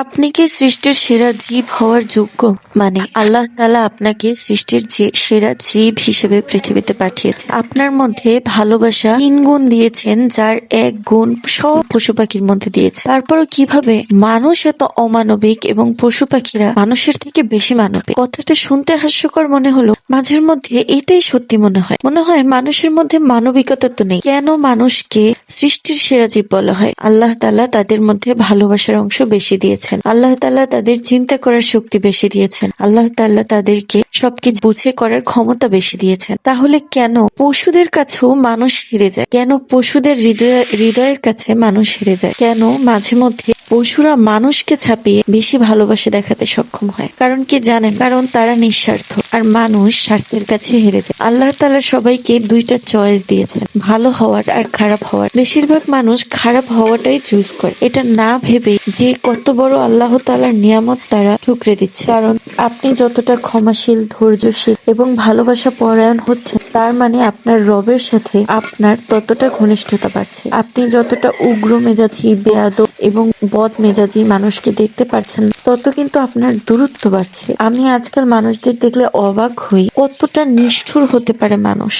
আপনি কি সৃষ্টির সেরা জীব হওয়ার যোগ্য? মানে আল্লাহ তালা আপনাকে সৃষ্টির সেরা জীব হিসেবে পৃথিবীতে পাঠিয়েছে আপনার মধ্যে ভালোবাসা তিন গুণ দিয়েছেন, যার এক গুণ সব পশু পাখির মধ্যে দিয়েছে তারপরও কীভাবে মানুষ এত অমানবিক এবং পশু পাখিরা মানুষের থেকে বেশি মানবিক? কথাটা শুনতে হাস্যকর মনে হলো মাঝের মধ্যে এটাই সত্যি মনে হয়। মনে হয় মানুষের মধ্যে মানবিকতা তো নেই। কেন মানুষকে সৃষ্টির সেরা জীব বলা হয়? আল্লাহ তালা তাদের মধ্যে ভালোবাসার অংশ বেশি দিয়েছেন। আল্লাহ তাল্লাহ তাদের চিন্তা করার শক্তি বেশি দিয়েছেন। আল্লাহ তাল্লাহ তাদেরকে সবকিছু বুঝে করার ক্ষমতা বেশি দিয়েছেন। তাহলে কেন পশুদের কাছেও মানুষ হেরে যায়? কেন পশুদের হৃদয় হৃদয়ের কাছে মানুষ হেরে যায়? কেন মাঝে মধ্যে পশুরা মানুষকে ছাপিয়ে বেশি ভালোবাসা দেখাতে সক্ষম হয়। কারণ কি জানেন? কারণ তারা নিঃস্বার্থ। আর মানুষ স্বার্থের কাছে হেরে যায়। আল্লাহ তাআলা সবাইকে দুইটা চয়েস দিয়েছেন। ভালো হওয়ার আর খারাপ হওয়ার। বেশিরভাগ মানুষ খারাপ হওয়াটাই চুজ করে। এটা না ভেবে যে কত বড় আল্লাহ তাআলার নিয়ামত তারা ঠুকরে দিচ্ছে। কারণ আপনি যতটা ক্ষমাশীল, ধৈর্যশীল এবং ভালোবাসা পরায়ণ হচ্ছে তার মানে আপনার রবের সাথে আপনার ততটা ঘনিষ্ঠতা বাড়ছে। আপনি যতটা উগ্র মেজাজি, বেয়াদব এবং বদ মেজাজি মানুষকে দেখতে পারছেন তত কিন্তু আপনার দূরত্ব বাড়ছে। আমি আজকাল মানুষদের দেখলে অবাক হই কতটা নিষ্ঠুর হতে পারে মানুষ।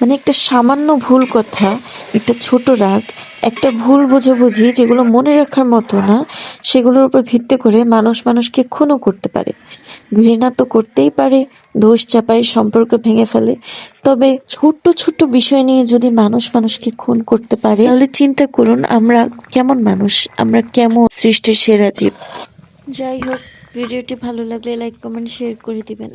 মানে একটা সামান্য ভুল কথা, একটা ছোট রাগ একটা ভুল বোঝাবুঝি যেগুলো মনে রাখার মতো না, সেগুলোর উপর ভিত্তি করে মানুষ মানুষকে খুনও করতে পারে। ঘৃণা তো করতেই পারে, দোষ চাপাই সম্পর্ক ভেঙে ফেলে। তবে ছোট্ট ছোট্ট বিষয় নিয়ে যদি মানুষ মানুষকে খুন করতে পারে, তাহলে চিন্তা করুন আমরা কেমন মানুষ, আমরা কেমন সৃষ্টির সেরা জীব। যাই হোক, ভিডিওটি ভালো লাগলে লাইক কমেন্ট শেয়ার করে দিবেন।